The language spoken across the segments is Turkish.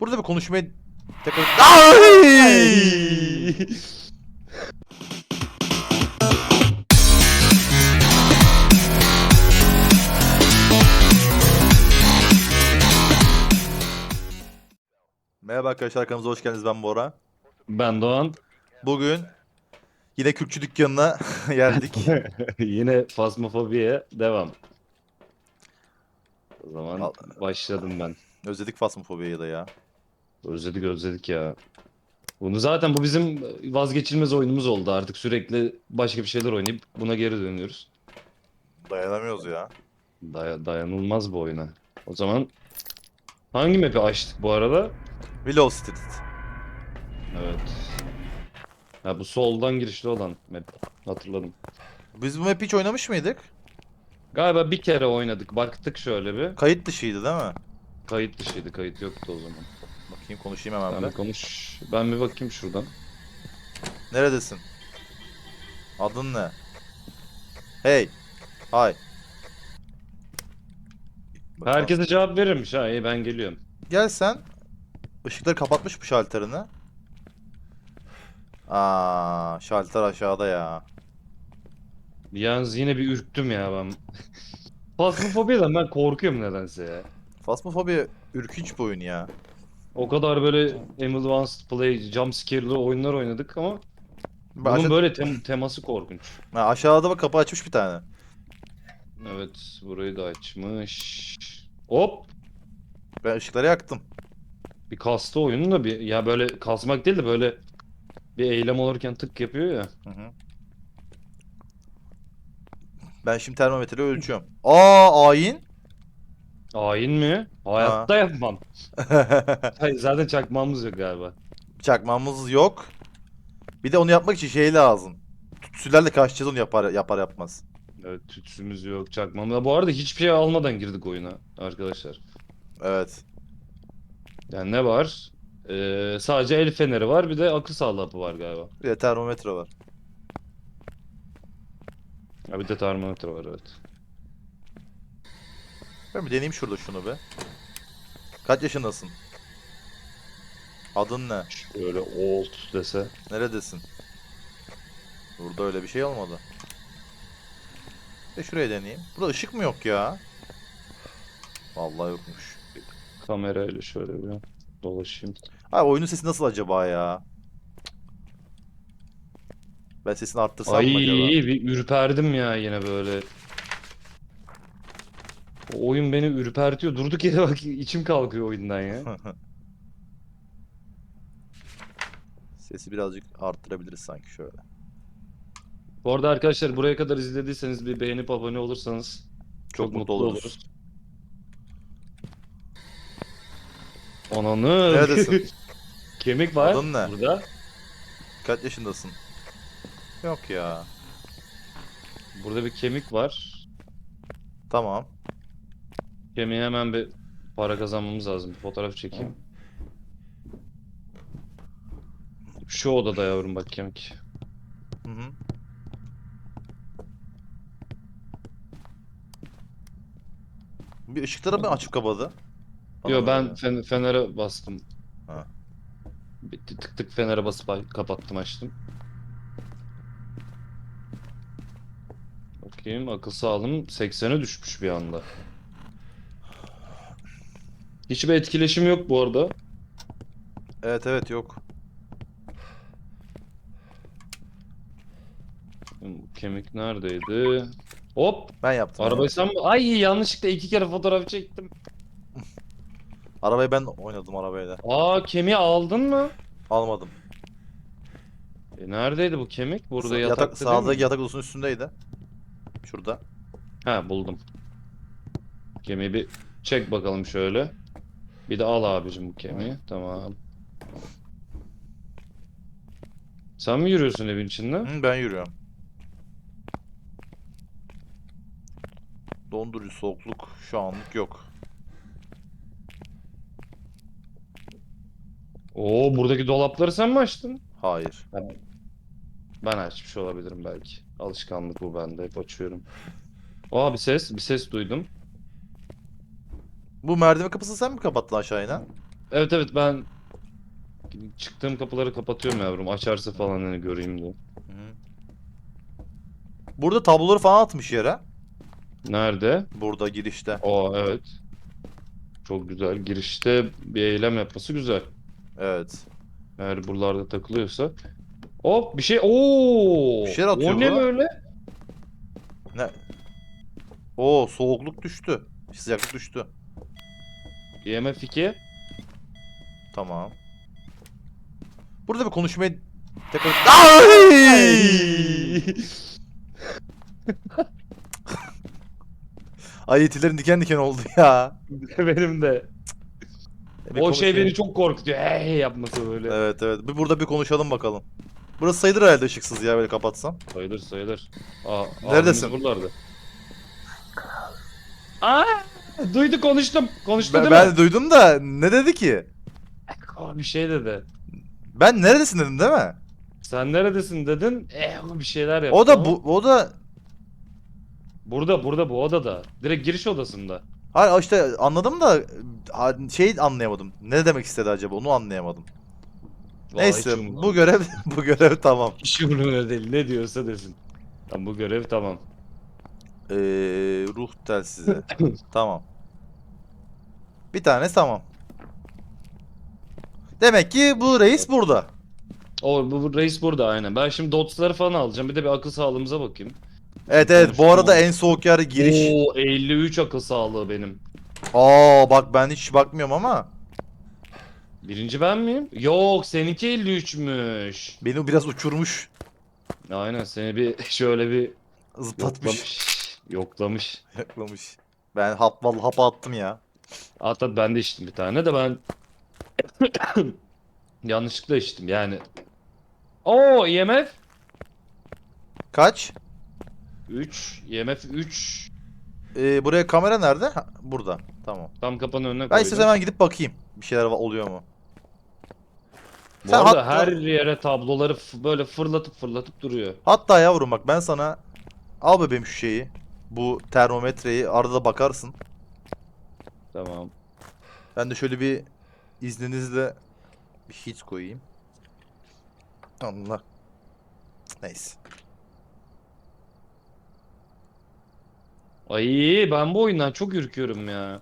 Burada bir. Ay! Merhaba arkadaşlar kanalımıza hoş geldiniz ben Bora. Ben Doğan. Bugün yine Kürkçü dükkanına geldik. Yine fasmofobiye devam. O zaman Al- başladım ben. Özledik Fasmofobia'yı da ya. Özledik özledik ya. Bunu zaten bu bizim vazgeçilmez oyunumuz oldu artık sürekli başka bir şeyler oynayıp buna geri dönüyoruz. Dayanamıyoruz ya. Day- dayanılmaz bu oyuna. O zaman hangi map'i açtık bu arada? Willow Street. Evet. Ha bu soldan girişli olan map. Hatırladım. Biz bu map'i hiç oynamış mıydık? Galiba bir kere oynadık. Baktık şöyle bir. Kayıt dışıydı değil mi? Kayıt dışıydı. Kayıt yoktu o zaman. Bakayım konuşayım hemen bir. bir konuş. Ben bir bakayım şuradan. Neredesin? Adın ne? Hey. Hay. Bakalım. Herkese cevap verirmiş ha. iyi ben geliyorum. Gel sen. Işıkları kapatmış bu şalterini. Aa, şalter aşağıda ya. Yalnız yine bir ürktüm ya ben. Fasmofobiya'dan ben korkuyorum nedense ya. Phasmophobia ürkünç bir oyun ya. O kadar böyle Advanced Play, jump scare'lı oyunlar oynadık ama bunun böyle tem- teması korkunç. Ha, aşağıda bak kapı açmış bir tane. Evet, burayı da açmış. Hop! Ben ışıkları yaktım. Bir kastı oyunun da bir ya böyle kasmak değil de böyle bir eylem olurken tık yapıyor ya. Hı hı. Ben şimdi termometreyi ölçüyorum. Aa ayin. Ayin mi? Hayatta yapmam. Hayır, zaten çakmağımız yok galiba. Çakmamız yok. Bir de onu yapmak için şey lazım. Tütsülerle kaçacağız onu yapar yapar yapmaz. Evet, tütsümüz yok, çakmağımız. Bu arada hiçbir şey almadan girdik oyuna arkadaşlar. Evet. Yani ne var? Ee, sadece el feneri var, bir de akıl sağlığı var galiba. Bir de termometre var. Ha, bir de termometre var evet. Ben bir deneyeyim şurada şunu be. Kaç yaşındasın? Adın ne? Şöyle old dese. Neredesin? Burada öyle bir şey olmadı. De şuraya deneyeyim. Burada ışık mı yok ya? Vallahi yokmuş. Kamerayla şöyle bir dolaşayım. Abi oyunun sesi nasıl acaba ya? Ben sesini arttırsam Ay mı acaba? bir ürperdim ya yine böyle. O oyun beni ürpertiyor. Durduk yere bak içim kalkıyor oyundan ya. Sesi birazcık arttırabiliriz sanki şöyle. Bu arada arkadaşlar buraya kadar izlediyseniz bir beğenip abone olursanız Çok, mutlu, oluruz. Ananı. Neredesin? Kemik var Adın ne? burada. Kaç yaşındasın? Yok ya. Burada bir kemik var. Tamam. Kemiğe hemen bir para kazanmamız lazım. Bir fotoğraf çekeyim. Şu odada yavrum bak kemik. Hı hı. Bir ışıkları mı açıp kapadı? Bana Yo ben fen- fenere bastım. Ha. Bir tık tık tık fenere basıp ay- kapattım açtım. Bakayım akıl sağlığım 80'e düşmüş bir anda. Hiçbir etkileşim yok bu arada. Evet evet yok. Bu Kemik neredeydi? Hop! Ben yaptım. Arabayı sen mi? Ay yanlışlıkla iki kere fotoğraf çektim. Arabayı ben oynadım arabayla. Aa kemiği aldın mı? Almadım. E, neredeydi bu kemik? Burada Sa- yatakta yatak, değil sağdaki mi? yatak odasının üstündeydi. Şurada. Ha buldum. Kemiği bir çek bakalım şöyle. Bir de al abicim bu kemiği. Tamam. Sen mi yürüyorsun evin içinde? Hı, ben yürüyorum. Dondurucu soğukluk şu anlık yok. Oo buradaki dolapları sen mi açtın? Hayır. Ben açmış olabilirim belki. Alışkanlık bu bende. Hep açıyorum. Aa bir ses. Bir ses duydum. Bu merdiven kapısını sen mi kapattın aşağı inen? Evet evet ben çıktığım kapıları kapatıyorum yavrum. Açarsa falan hani göreyim diye. Burada tabloları falan atmış yere. Nerede? Burada girişte. Aa evet. Çok güzel. Girişte bir eylem yapması güzel. Evet. Eğer buralarda takılıyorsa. Hop bir şey. Oo! Bir şeyler atıyor O ne böyle? Ne? Oo soğukluk düştü. Sıcaklık düştü. IMF 2. Tamam. Burada bir konuşmayı tekrar... Ay! Ay diken diken oldu ya. Benim de. Bir o şey beni çok korkutuyor. Hey yapması böyle. Evet evet. Bir burada bir konuşalım bakalım. Burası sayılır herhalde ışıksız ya böyle kapatsam. Sayılır sayılır. Aa, Neredesin? buralarda. Aa! Duydu konuştum. Konuştu Ben, değil ben mi? de duydum da ne dedi ki? Bir şey dedi. Ben neredesin dedim değil mi? Sen neredesin dedin. Eh o bir şeyler yaptı. O da ama- bu o da Burada burada bu odada. Direkt giriş odasında. Hayır işte anladım da ha, şey anlayamadım. Ne demek istedi acaba onu anlayamadım. Vallahi Neyse umurumda bu görev bu görev tamam. Hiç umurumda değil. Ne diyorsa desin. Tamam bu görev tamam. Ee, ruh telsizi. tamam. Bir tanesi tamam. Demek ki bu reis burada. O bu, bu reis burada aynen. Ben şimdi dotsları falan alacağım. Bir de bir akıl sağlığımıza bakayım. Evet evet bu arada en soğuk yer giriş. Oo 53 akıl sağlığı benim. Aa bak ben hiç bakmıyorum ama Birinci ben miyim? Yok seninki 53'müş. beni biraz uçurmuş, Aynen seni bir şöyle bir zıplatmış, yoklamış. Yoklamış. Ben hap vallahi hapa attım ya. Hatta ben de içtim bir tane de ben yanlışlıkla içtim yani. Oo IMF Kaç? 3, IMF 3. Ee, buraya kamera nerede? Ha, burada. Tamam. Tam kapının önüne Ben koydum. istersen hemen gidip bakayım. Bir şeyler va- oluyor mu? Bu Sen arada hatta- her yere tabloları f- böyle fırlatıp fırlatıp duruyor. Hatta yavrum bak ben sana al bebeğim şu şeyi. Bu termometreyi arada bakarsın. Tamam. Ben de şöyle bir izninizle bir hit koyayım. Allah. Neyse. Ay ben bu oyundan çok ürküyorum ya.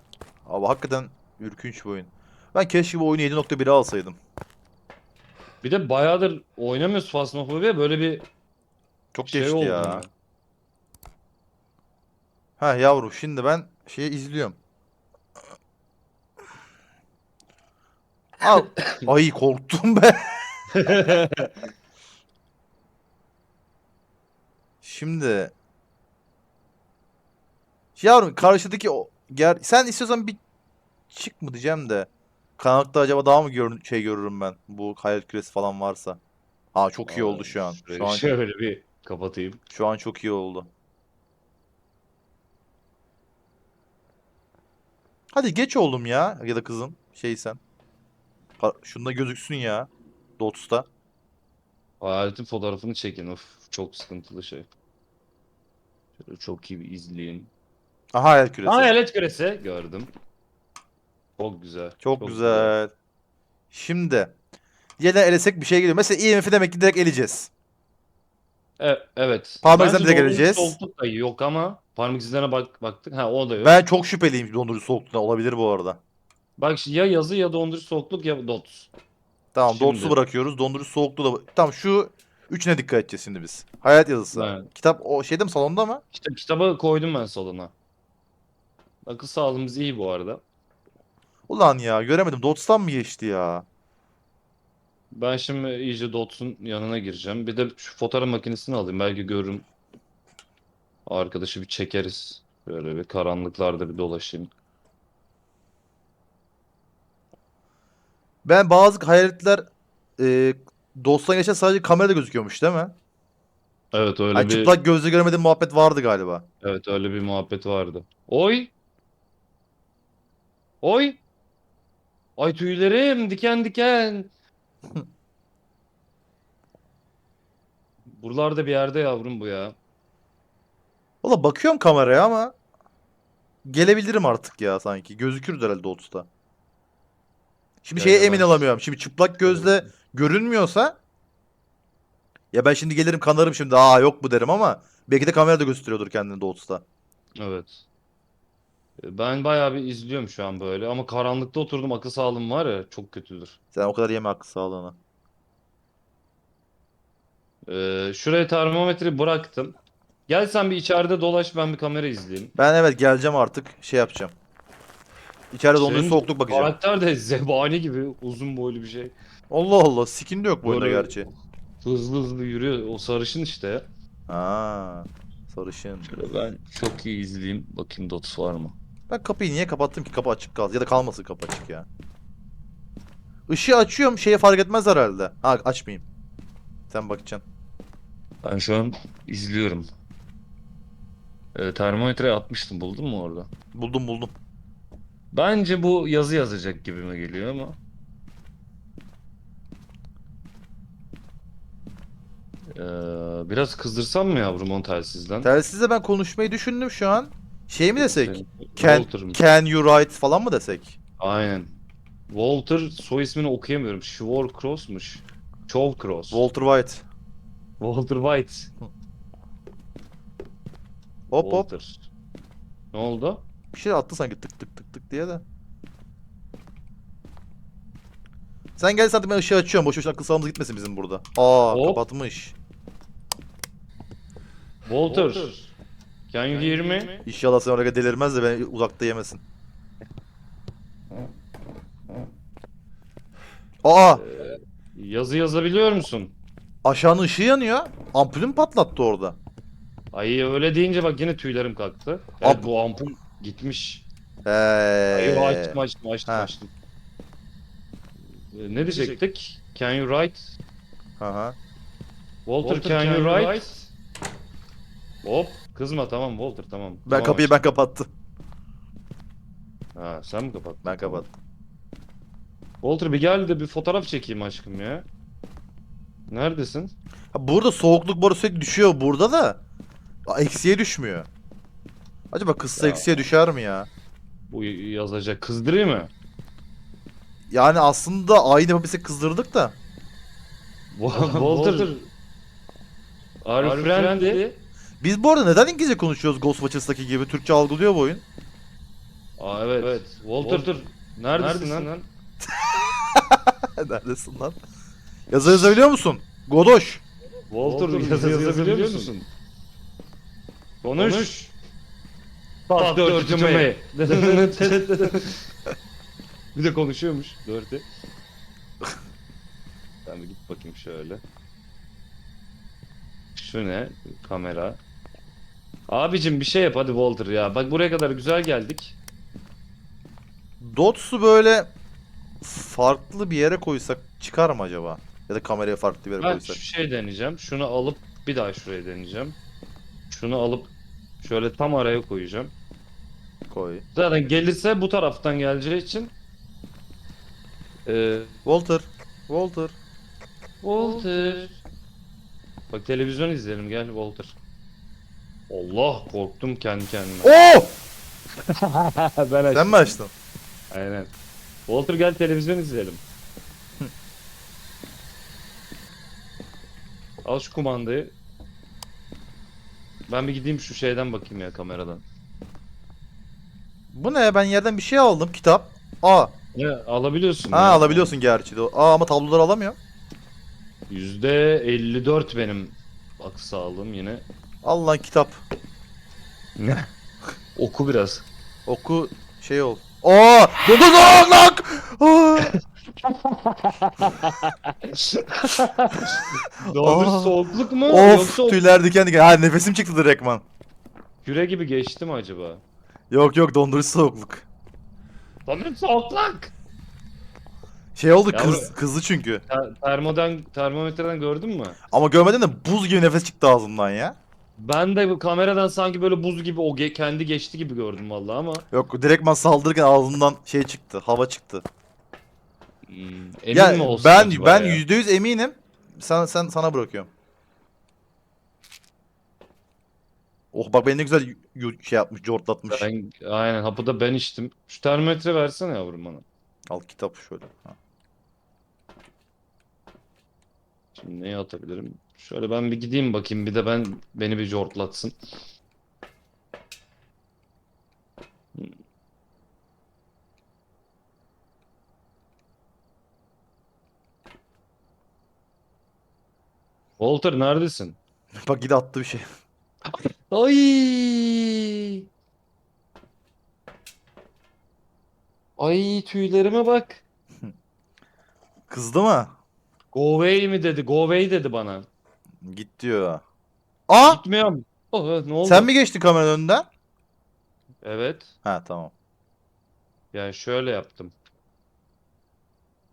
Abi hakikaten ürkünç bir oyun. Ben keşke bu oyunu 7.1'e alsaydım. Bir de bayağıdır oynamıyoruz Phasmophobia böyle bir Çok şey geçti oldu. ya. yani. Ha yavrum şimdi ben şeyi izliyorum. Al. Ay korktum be. Şimdi Yavrum karşıdaki o ger sen istiyorsan bir çık mı diyeceğim de karanlıkta acaba daha mı görün şey görürüm ben bu hayalet küresi falan varsa. Aa çok iyi oldu şu an. Şu an Şöyle bir kapatayım. şu an çok iyi oldu. Hadi geç oğlum ya ya da kızım şeysen. Ha- Şunda gözüksün ya. Dots'ta. Hayaletin fotoğrafını çekin. Of çok sıkıntılı şey. Şöyle çok iyi bir izleyeyim. Aha hayalet küresi. Hayalet küresi gördüm. Çok güzel. Çok, güzel. Şimdi yeniden elesek bir şey geliyor. Mesela IMF'i demek ki direkt eleyeceğiz. E- evet. Dondurucu geleceğiz. Soğukluk da yok ama parmak izlerine bak baktık. Ha o da yok. Ben çok şüpheliyim dondurucu soğukluğuna olabilir bu arada. Bak ya yazı ya dondurucu soğukluk ya dots. Tamam Şimdi. Dots'u bırakıyoruz. Dondurucu soğukluğu da Tamam şu üçüne dikkat edeceğiz şimdi biz. Hayat yazısı. Evet. Kitap o şeyde mi salonda mı? İşte kitabı koydum ben salona. Akıl sağlığımız iyi bu arada. Ulan ya göremedim. Dots'tan mı geçti ya? Ben şimdi iyice Dots'un yanına gireceğim. Bir de şu fotoğraf makinesini alayım. Belki görürüm. Arkadaşı bir çekeriz. Böyle bir karanlıklarda bir dolaşayım. Ben bazı hayaletler e, Dots'tan geçen sadece kamerada gözüküyormuş değil mi? Evet öyle Hani bir çıplak gözle göremediğim muhabbet vardı galiba. evet öyle bir muhabbet vardı. Oy! Oy! Ay tüylerim diken diken. Buralarda bir yerde yavrum bu ya. Valla bakıyorum kameraya ama gelebilirim artık ya sanki. Gözükür herhalde Dots'ta. Şimdi Ya şeye emin olamıyorum. Şimdi çıplak gözle görünmüyorsa ya ben şimdi gelirim kanarım şimdi. Aa yok bu derim ama belki de kamerada gösteriyordur kendini Dots'ta. Evet. Ben bayağı bir izliyorum şu an böyle ama karanlıkta oturdum akıl sağlığım var ya çok kötüdür. Sen o kadar yeme akıl sağlığına. Ee, şuraya termometreyi bıraktım. Gel sen bir içeride dolaş ben bir kamera izleyeyim. Ben evet geleceğim artık şey yapacağım. İçeride dondurucu Senin soğukluk bakacağım. Karakter de zebani gibi uzun boylu bir şey. Allah Allah skin de yok bu oyunda Böyle- gerçi. Hızlı hızlı yürüyor. O sarışın işte ya. Aa, sarışın. Şöyle ben çok iyi izleyeyim. Bakayım dots var mı? Ben kapıyı niye kapattım ki? Kapı açık kalsın. Ya da kalmasın kapı açık ya. Işığı açıyorum şeye fark etmez herhalde. Ha açmayayım. Sen bakacaksın. Ben şu an izliyorum. Ee, termometreyi atmıştım. Buldun mu orada? Buldum buldum. Bence bu yazı yazacak gibime geliyor ama. Ee, biraz kızdırsam mı yavrum onu telsizden? Telsizle ben konuşmayı düşündüm şu an. Şey mi desek? Can, Can, Walter mı? can you write falan mı desek? Aynen. Walter soy ismini okuyamıyorum. Schwarcross'muş. Chovcross. Walter White. Walter White. Hop hop. Walter. Ne oldu? Bir şey attı sanki tık tık tık tık diye de. Sen gel zaten ben ışığı açıyorum. Boş boş akıl sağlığımız gitmesin bizim burada. Aa Hop. kapatmış. Walter. Can you hear me? İnşallah sen oraya delirmez de beni uzakta yemesin. Aa Yazı yazabiliyor musun? aşağının ışığı yanıyor. Ampulüm patlattı orada. Ay öyle deyince bak yine tüylerim kalktı. Evet Amp- bu ampul gitmiş. Ay Hey. açtım açtım açtım Ha. açtım. Ee, ne diyecektik? Can you write? Aha. Walter, can, you write? Hop kızma tamam Walter tamam. Ben Tamam, kapıyı ben kapattım. Ha sen mi kapattın? Ben kapattım. Walter bir gel de bir fotoğraf çekeyim aşkım ya. Neredesin? Ha, burada soğukluk boru sürekli düşüyor burada da. Aa, Eksiye düşmüyor. Acaba kızsa Ya. eksiye düşer mi ya? Bu yazacak kızdırayım mı? Yani aslında aynı yapabilsek kızdırdık da. Walter. Are you friendly? Biz bu arada neden İngilizce konuşuyoruz Ghostwatchers'taki gibi? Türkçe algılıyor bu oyun. Aa evet. evet. Walter, neredesin, lan? Neredesin lan? Yazı yazabiliyor musun? Godoş. Walter, yazı yazabiliyor musun? Konuş. Bak dörtüme. bir de konuşuyormuş dörtü. Ben bir git bakayım şöyle. Şu ne? Kamera. Abicim bir şey yap hadi Walter ya. Bak buraya kadar güzel geldik. Dots'u böyle farklı bir yere koysak çıkar mı acaba? Ya da kameraya farklı bir yere Ben koysak. şu şey deneyeceğim. Şunu alıp bir daha şuraya deneyeceğim. Şunu alıp şöyle tam araya koyacağım. Koy. Zaten gelirse bu taraftan geleceği için ee, Walter. Walter. Walter. Bak televizyon izleyelim gel Walter. Allah korktum kendi kendime. Oo! ben Sen mi açtın? Aynen. Walter gel televizyon izleyelim. Al şu kumandayı. Ben bir gideyim şu şeyden bakayım ya kameradan. Bu ne? Ben yerden bir şey aldım. Kitap. Aa. Ne alabiliyorsun. Ha ya. alabiliyorsun gerçi de. Aa ama tabloları alamıyorum. %54 benim akıl sağlığım yine. Al lan kitap. Oku biraz. Oku şey ol. Aa! Dur dur dur lan! Aa! Doğru Aa. soğukluk mu? Of Yoksa tüyler diken diken. Ha nefesim çıktı direktman. küre gibi geçti mi acaba? Yok yok dondurucu soğukluk. Sanırım soğukluk. Şey oldu Ya kız, kızdı çünkü. Ter- termodan, termometreden gördün mü? Ama görmeden de buz gibi nefes çıktı ağzımdan ya. Ben de bu kameradan sanki böyle buz gibi o ge- kendi geçti gibi gördüm vallahi ama. Yok direktman saldırırken ağzımdan şey çıktı. Hava çıktı. Hmm, emin ya mi olsun ben ben ya? %100 eminim. Sen sen sana bırakıyorum. Oh bak beni ne güzel şey yapmış, cortlatmış. Ben, aynen hapı da ben içtim. Şu termometre versene yavrum bana. Al kitap şöyle. Ha. Şimdi neyi atabilirim? Şöyle ben bir gideyim bakayım. Bir de ben beni bir jortlatsın. Walter neredesin? Bak gide attı bir şey. Ay! Ay tüylerime bak. Kızdı mı? Go away mi dedi? Go away dedi bana. Git diyor. Aa! Gitmiyorum. Oh, ne oldu? Sen mi geçtin kameranın önünden? Evet. Ha tamam. Yani şöyle yaptım.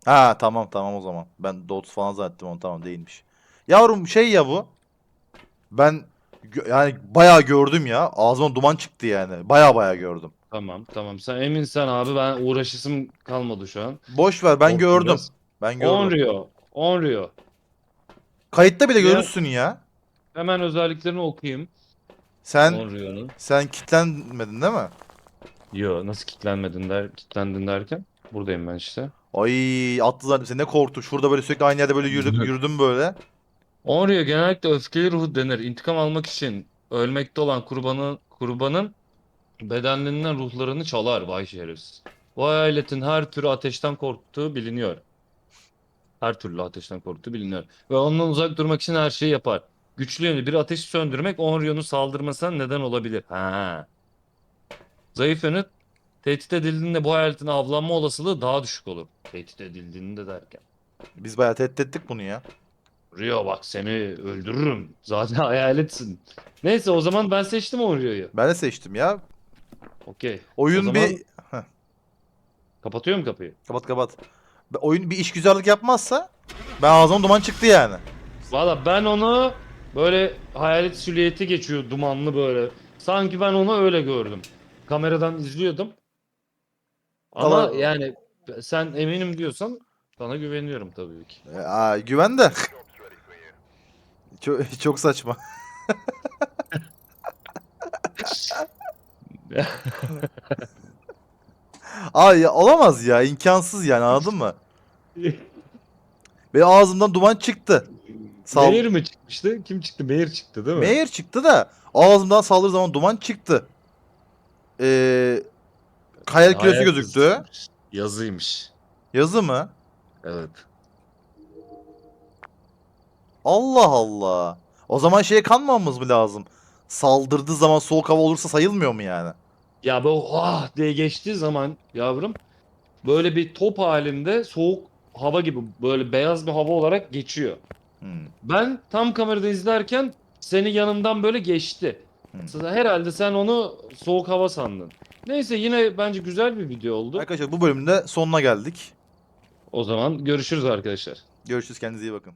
Ha tamam tamam o zaman. Ben Dots falan zannettim onu tamam değilmiş. Yavrum şey ya bu. Ben yani bayağı gördüm ya. Ağzıma duman çıktı yani. Bayağı bayağı gördüm. Tamam tamam. Sen eminsen abi ben uğraşısım kalmadı şu an. Boş ver ben Korktum gördüm. biraz. Ben 10 gördüm. Rio. 10 Rio. Kayıtta bile Ya- görürsün ya. Hemen özelliklerini okuyayım. Sen 10 Rio'nun. sen kitlenmedin değil mi? Yo nasıl kilitlenmedin der, kilitlendin derken? Buradayım ben işte. Ay attı zannettim. Sen ne korktun. Şurada böyle sürekli aynı yerde böyle yürüdüm, yürüdüm böyle. 10 Rio genellikle öfkeli ruh denir. İntikam almak için ölmekte olan kurbanı, kurbanın bedenlerinden ruhlarını çalar vay şerefsiz. Bu hayaletin her türlü ateşten korktuğu biliniyor. Her türlü ateşten korktuğu biliniyor. Ve ondan uzak durmak için her şeyi yapar. Güçlü yönü bir ateşi söndürmek Onryo'nun saldırmasına neden olabilir. Ha. Zayıf yönü tehdit edildiğinde bu hayaletin avlanma olasılığı daha düşük olur. Tehdit edildiğinde derken. Biz bayağı tehdit ettik bunu ya. Rio bak seni öldürürüm. Zaten hayaletsin. Neyse o zaman ben seçtim o Rio'yu. Ben de seçtim ya. Okey. Oyun O bir zaman- Heh, Kapatıyorum kapıyı. kapat kapat. Be- Oyun bir işgüzarlık yapmazsa ben ağzıma duman çıktı yani. Valla ben onu böyle hayalet silüeti geçiyor dumanlı böyle. Sanki ben onu öyle gördüm. Kameradan izliyordum. Ama Valla- yani sen eminim diyorsan sana güveniyorum tabii ki. E, Aa, güven de. çok, çok saçma. Aa ya, olamaz ya imkansız yani anladın mı? Benim ağzımdan duman çıktı. Sal Meğer mi çıkmıştı? Kim çıktı? Meğer çıktı değil mi? Meğer çıktı da ağzımdan saldırı zaman duman çıktı. Ee, hayal Hayal gözüktü. Yazıymış. Yazı mı? Evet. Allah Allah. O zaman şeye kanmamamız mı lazım? Saldırdığı zaman soğuk hava olursa sayılmıyor mu yani? Ya böyle ah diye geçtiği zaman yavrum böyle bir top halinde soğuk hava gibi böyle beyaz bir hava olarak geçiyor. Hmm. Ben tam kamerada izlerken seni yanımdan böyle geçti. Hmm. Herhalde sen onu soğuk hava sandın. Neyse yine bence güzel bir video oldu. Arkadaşlar bu bölümün de sonuna geldik. O zaman görüşürüz arkadaşlar. Görüşürüz kendinize iyi bakın.